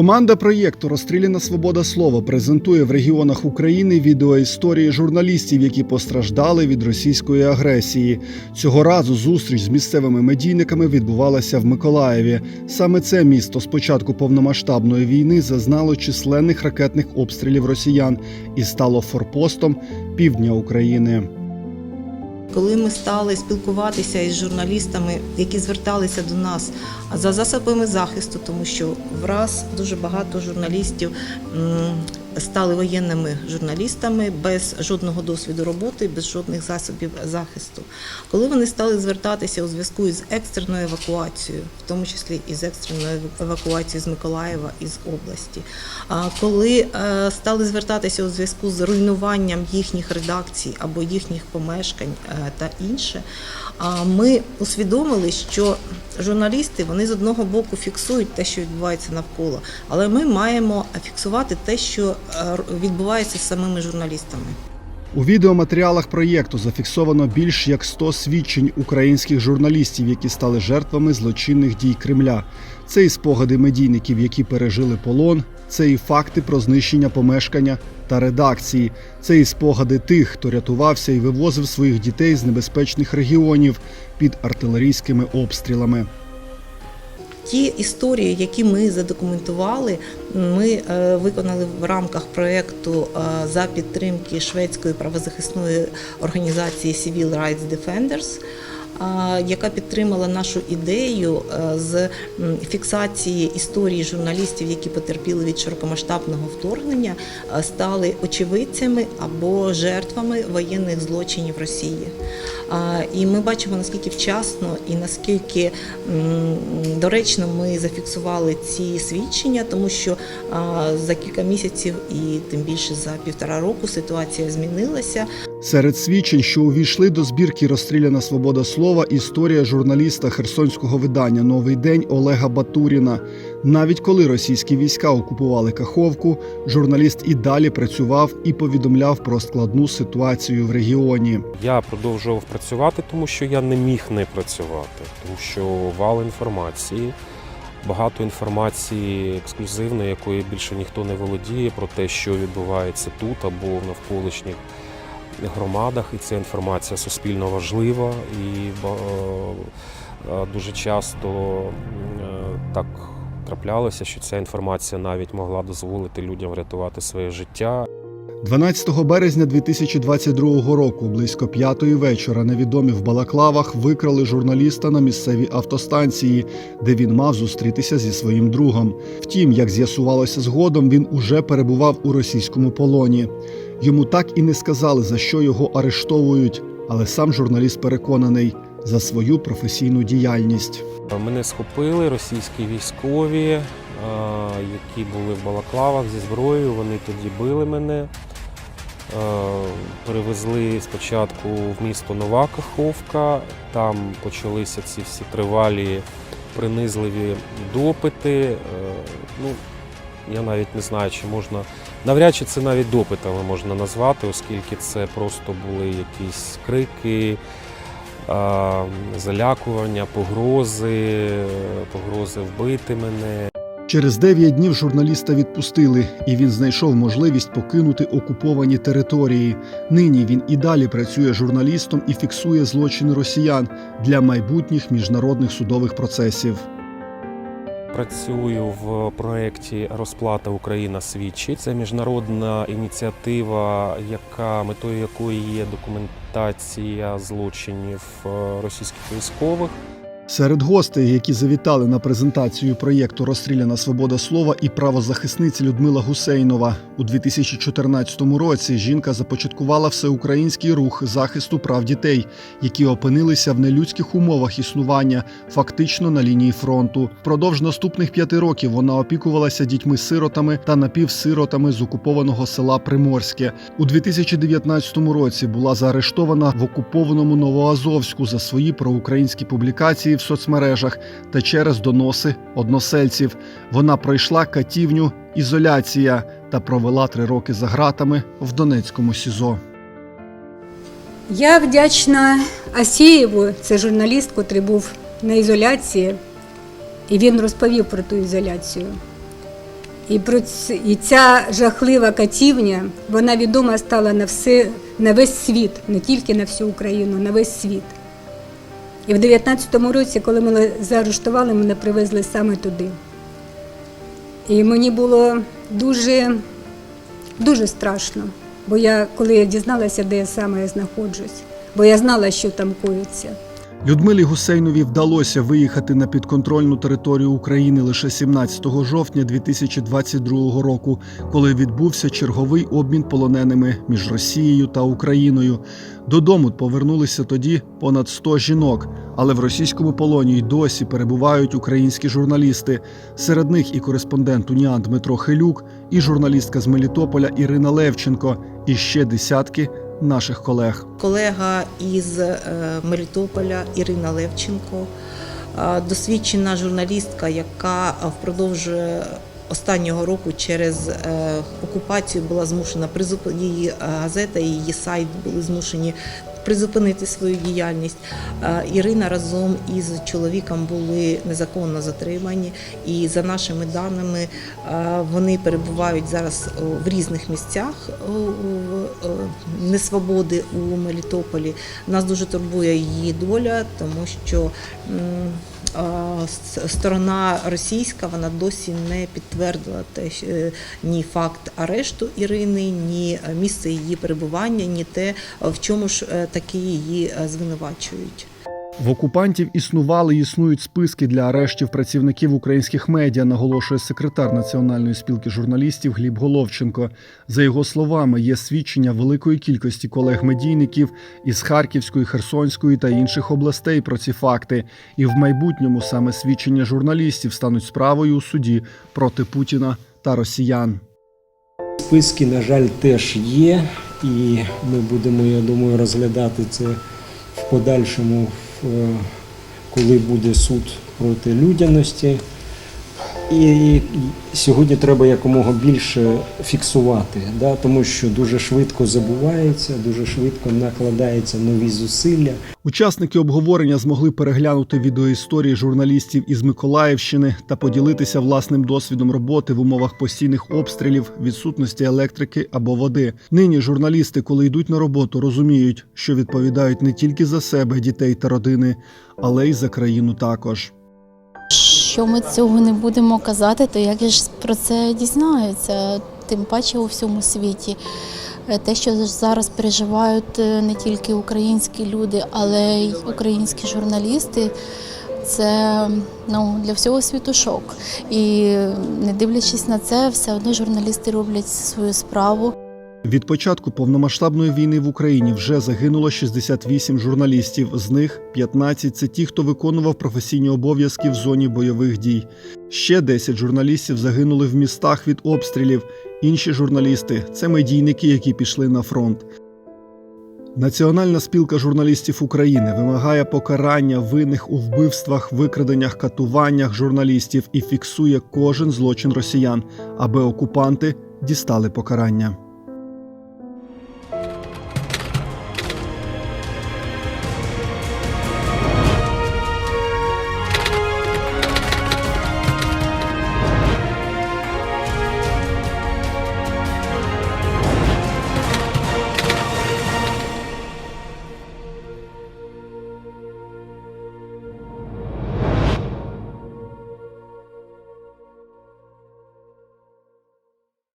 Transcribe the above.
Команда проєкту Розстріляна свобода слова презентує в регіонах України відеоісторії журналістів, які постраждали від російської агресії. Цього разу зустріч з місцевими медійниками відбувалася в Миколаєві. Саме це місто з початку повномасштабної війни зазнало численних ракетних обстрілів росіян і стало форпостом півдня України. Коли ми стали спілкуватися із журналістами, які зверталися до нас за засобами захисту, тому що враз дуже багато журналістів стали воєнними журналістами без жодного досвіду роботи, без жодних засобів захисту. Коли вони стали звертатися у зв'язку із екстреною евакуацією, в тому числі із екстреною евакуацією з Миколаєва із області, коли е, стали звертатися у зв'язку з руйнуванням їхніх редакцій або їхніх помешкань е, та інше, ми усвідомили, що журналісти вони з одного боку фіксують те, що відбувається навколо, але ми маємо фіксувати те, що е, відбувається з самими журналістами. У відеоматеріалах проєкту зафіксовано більш як 100 свідчень українських журналістів, які стали жертвами злочинних дій Кремля. Це і спогади медійників, які пережили полон, це і факти про знищення помешкання та редакції. Це і спогади тих, хто рятувався і вивозив своїх дітей з небезпечних регіонів під артилерійськими обстрілами. Ті історії, які ми задокументували, ми е, виконали в рамках проєкту е, за підтримки шведської правозахисної організації Civil Rights Defenders, яка підтримала нашу ідею е, з фіксації історії журналістів, які потерпіли від широкомасштабного вторгнення, е, стали очевидцями або жертвами воєнних злочинів Росії. І ми бачимо наскільки вчасно і наскільки доречно ми зафіксували ці свідчення, тому що за кілька місяців і тим більше за півтора року ситуація змінилася. Серед свідчень, що увійшли до збірки Розстріляна свобода слова, історія журналіста херсонського видання Новий день Олега Батуріна. Навіть коли російські війська окупували Каховку, журналіст і далі працював і повідомляв про складну ситуацію в регіоні. Я продовжував працювати, тому що я не міг не працювати, тому що вал інформації, багато інформації ексклюзивної, якої більше ніхто не володіє, про те, що відбувається тут або в навколишніх громадах, і ця інформація суспільно важлива і ба- е, дуже часто е, так траплялося, що ця інформація навіть могла дозволити людям врятувати своє життя. 12 березня 2022 року, близько п'ятої вечора, невідомі в Балаклавах викрали журналіста на місцевій автостанції, де він мав зустрітися зі своїм другом. Втім, як з'ясувалося згодом, він уже перебував у російському полоні. Йому так і не сказали, за що його арештовують, але сам журналіст переконаний за свою професійну діяльність. Мене схопили російські військові, е, які були в Балаклавах зі зброєю. Вони тоді били мене. Е, Перевезли спочатку в місто Нова Каховка. Там почалися ці всі тривалі, принизливі допити. Е, Ну, я навіть не знаю, чи можна. Навряд чи це навіть допитами можна назвати, оскільки це просто були якісь крики, залякування, погрози, погрози вбити мене. Через 9 днів журналіста відпустили, і він знайшов можливість покинути окуповані території. Нині він і далі працює журналістом і фіксує злочини росіян для майбутніх міжнародних судових процесів. Працюю в проєкті Розплата Україна свідчить. Це міжнародна ініціатива, яка метою якої є документація злочинів е, російських військових. Серед гостей, які завітали на презентацію проєкту Розстріляна свобода слова і правозахисниця Людмила Гусейнова у 2014 році. Жінка започаткувала всеукраїнський рух захисту прав дітей, які опинилися в нелюдських умовах існування, фактично на лінії фронту. Впродовж наступних п'яти років вона опікувалася дітьми-сиротами та напівсиротами з окупованого села Приморське. У 2019 році була заарештована в окупованому Новоазовську за свої проукраїнські публікації в соцмережах та через доноси односельців. Вона пройшла катівню ізоляція та провела три роки за ґратами в Донецькому СІЗО. Я вдячна Асієву, це журналіст, котрий був на ізоляції, і він розповів про ту ізоляцію. І, про ц- і ця жахлива катівня, вона відома стала на, все, на весь світ, не тільки на всю Україну, на весь світ. І в 19-му році, коли мене заарештували, мене привезли саме туди. І мені було дуже, дуже страшно, бо я, коли я дізналася, де я саме знаходжусь, бо я знала, що там коїться. Людмилі Гусейнові вдалося виїхати на підконтрольну територію України лише 17 жовтня 2022 року, коли відбувся черговий обмін полоненими між Росією та Україною. Додому повернулися тоді понад 100 жінок, але в російському полоні й досі перебувають українські журналісти. Серед них і кореспондент УНІАН Дмитро Хилюк, і журналістка з Мелітополя Ірина Левченко, і ще десятки наших колег. Колега із е, Мелітополя Ірина Левченко, е, досвідчена журналістка, яка впродовж останнього року через е, окупацію була змушена призупинити її газета, її сайт були змушені призупинити свою діяльність. Е, Ірина разом із чоловіком були незаконно затримані, і за нашими даними е, вони перебувають зараз е, в різних місцях несвободи у Мелітополі. Нас дуже турбує її доля, тому що сторона російська вона досі не підтвердила те, е, ні факт арешту Ірини, ні місце її перебування, ні те, в чому ж е, таки її е, звинувачують. В окупантів існували і існують списки для арештів працівників українських медіа, наголошує секретар Національної спілки журналістів Гліб Головченко. За його словами, є свідчення великої кількості колег-медійників із Харківської, Херсонської та інших областей про ці факти. І в майбутньому саме свідчення журналістів стануть справою у суді проти Путіна та росіян. Списки, на жаль, теж є, і ми будемо, я думаю, розглядати це в подальшому, коли буде суд проти людяності. І сьогодні треба якомога більше фіксувати, да, тому що дуже швидко забувається, дуже швидко накладаються нові зусилля. Учасники обговорення змогли переглянути відеоісторії журналістів із Миколаївщини та поділитися власним досвідом роботи в умовах постійних обстрілів, відсутності електрики або води. Нині журналісти, коли йдуть на роботу, розуміють, що відповідають не тільки за себе, дітей та родини, але й за країну також. Що ми цього не будемо казати, то як ж про це дізнаються, тим паче у всьому світі. Е, Те, що зараз переживають е, не тільки українські люди, але й українські журналісти, це ну, для всього світу шок. І не дивлячись на це, все одно журналісти роблять свою справу. Від початку повномасштабної війни в Україні вже загинуло 68 журналістів. З них 15 – це ті, хто виконував професійні обов'язки в зоні бойових дій. Ще 10 журналістів загинули в містах від обстрілів. Інші журналісти це медійники, які пішли на фронт. Національна спілка журналістів України вимагає покарання винних у вбивствах, викраденнях, катуваннях журналістів і фіксує кожен злочин росіян, аби окупанти дістали покарання.